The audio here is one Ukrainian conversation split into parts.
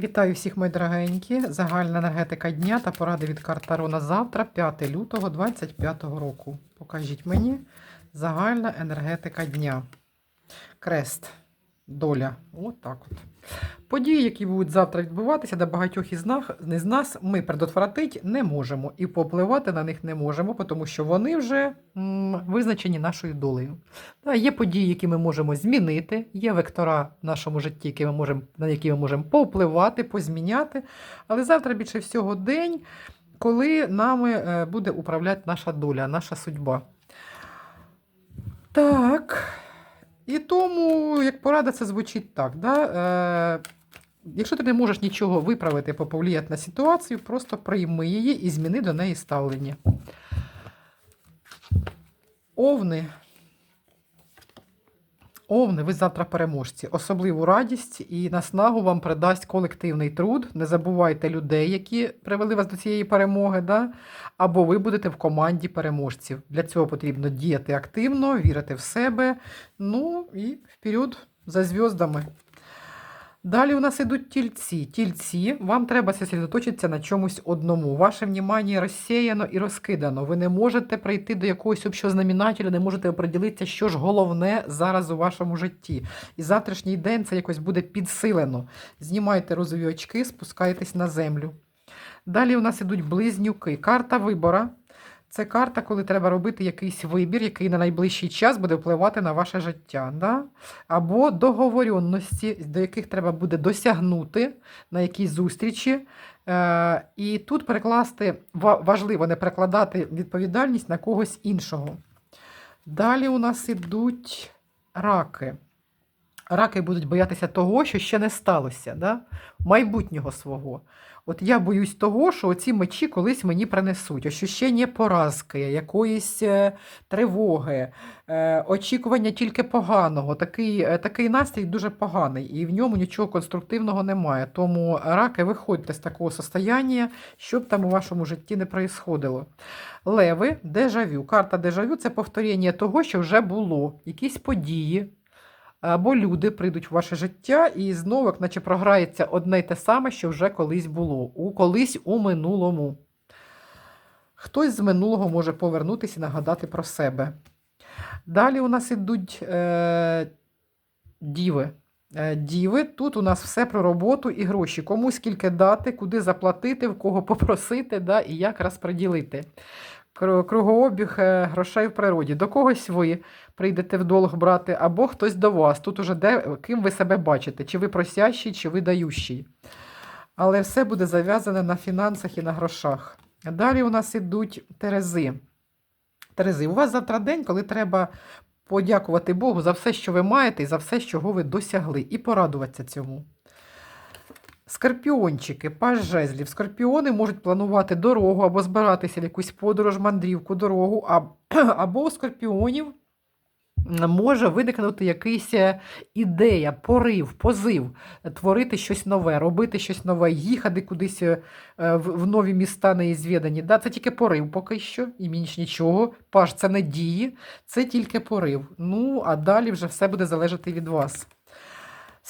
Вітаю всіх, мої дорогенькі. Загальна енергетика дня та поради від карт на завтра, 5 лютого 2025 року. Покажіть мені загальна енергетика дня. Крест, доля. От так от. Події, які будуть завтра відбуватися, до багатьох із нас, ми предотвратити не можемо і попливати на них не можемо, тому що вони вже м, визначені нашою долею. Та, є події, які ми можемо змінити, є вектора в нашому житті, які ми можемо, на які ми можемо повпливати, позміняти. Але завтра більше всього день, коли нами е, буде управляти наша доля, наша судьба. Так. І тому, як порада, це звучить так. Да? Е, якщо ти не можеш нічого виправити, поповліяти на ситуацію, просто прийми її і зміни до неї ставлення. Овни. Овни, ви завтра переможці. Особливу радість і наснагу вам придасть колективний труд. Не забувайте людей, які привели вас до цієї перемоги, да? або ви будете в команді переможців. Для цього потрібно діяти активно, вірити в себе. Ну і вперед за зв'яздами. Далі у нас ідуть тільці. Тільці, вам треба зосередоточитися на чомусь одному. Ваше внимання розсіяно і розкидано. Ви не можете прийти до якогось общого знаменателя, не можете оприділитися, що ж головне зараз у вашому житті. І завтрашній день це якось буде підсилено. Знімайте розові очки, спускайтесь на землю. Далі у нас ідуть близнюки. Карта вибора. Це карта, коли треба робити якийсь вибір, який на найближчий час буде впливати на ваше життя. Да? Або договоренності, до яких треба буде досягнути на якійсь зустрічі. Е, і тут перекласти важливо не перекладати відповідальність на когось іншого. Далі у нас ідуть раки. Раки будуть боятися того, що ще не сталося, да? майбутнього свого. От я боюсь того, що оці мечі колись мені принесуть. Ощущення поразки, якоїсь е, тривоги, е, очікування тільки поганого. Такий, е, такий настрій дуже поганий, і в ньому нічого конструктивного немає. Тому раки, виходьте з такого состояння, щоб там у вашому житті не происходило. Леви, дежавю. Карта дежавю це повторення того, що вже було. Якісь події, або люди прийдуть в ваше життя і знову, як наче програється одне й те саме, що вже колись було, у колись у минулому. Хтось з минулого може повернутися і нагадати про себе. Далі у нас ідуть е, діви. Е, Діви, тут у нас все про роботу і гроші. Кому скільки дати, куди заплатити, в кого попросити, да, і як розподілити. Кру- Кругообіг е, грошей в природі. До когось ви прийдете в долг брати, або хтось до вас. Тут уже де, ким ви себе бачите, чи ви просящий, чи ви дающий. Але все буде зав'язане на фінансах і на грошах. Далі у нас ідуть терези. Терези, у вас завтра день, коли треба подякувати Богу за все, що ви маєте, і за все, чого ви досягли, і порадуватися цьому. Скорпіончики, паж жезлів. Скорпіони можуть планувати дорогу або збиратися в якусь подорож, мандрівку, дорогу, або у скорпіонів може виникнути якийсь е, ідея, порив, позив, творити щось нове, робити щось нове, їхати кудись е, е, в, нові міста неізвідані. Да, це тільки порив поки що, і більш нічого. Паш, це не дії, це тільки порив. Ну, а далі вже все буде залежати від вас.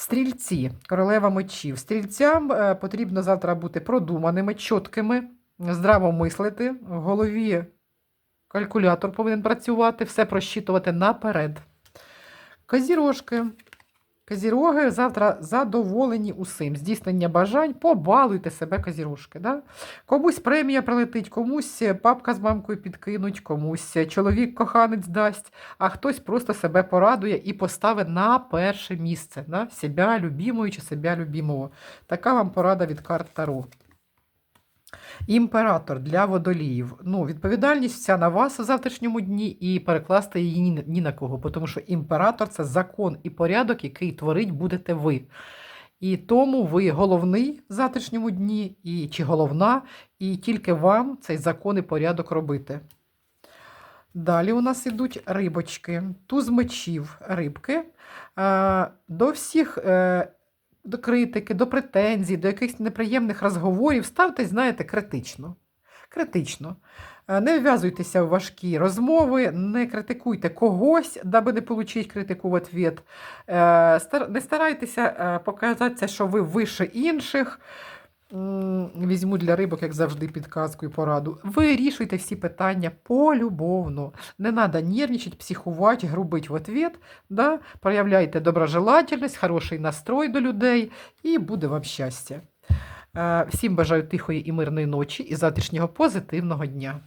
Стрільці, королева мечів. Стрільцям е, потрібно завтра бути продуманими, чіткими, здраво мислити, в голові калькулятор повинен працювати, все просчитувати наперед. Козірожки. Козіроги завтра задоволені усім. Здійснення бажань, побалуйте себе, козірожки. Да? Комусь премія прилетить, комусь папка з мамкою підкинуть, комусь чоловік коханець дасть, а хтось просто себе порадує і поставить на перше місце. Да? Себя любимою чи себе любимого. Така вам порада від карт Таро. Імператор для водоліїв. Ну, відповідальність вся на вас у завтрашньому дні і перекласти її ні, на кого, тому що імператор це закон і порядок, який творить будете ви. І тому ви головний в завтрашньому дні, і, чи головна, і тільки вам цей закон і порядок робити. Далі у нас ідуть рибочки, туз мечів, рибки. Е, До всіх е, до критики, до претензій, до якихось неприємних розговорів ставтесь, знаєте, критично. Критично. Е, Не вв'язуйтеся в важкі розмови, не критикуйте когось, даби не отримати критику в ответ. Е, Не старайтеся е, показатися, що ви вище інших. Візьму для рибок, як завжди, підказку і пораду. Вирішуйте всі питання полюбовно. Не треба нервничати, психувати, грубить в ответ. Да? Проявляйте доброжелательність, хороший настрой до людей, і буде вам щастя. Е, Всім бажаю тихої і мирної ночі і завтрашнього позитивного дня.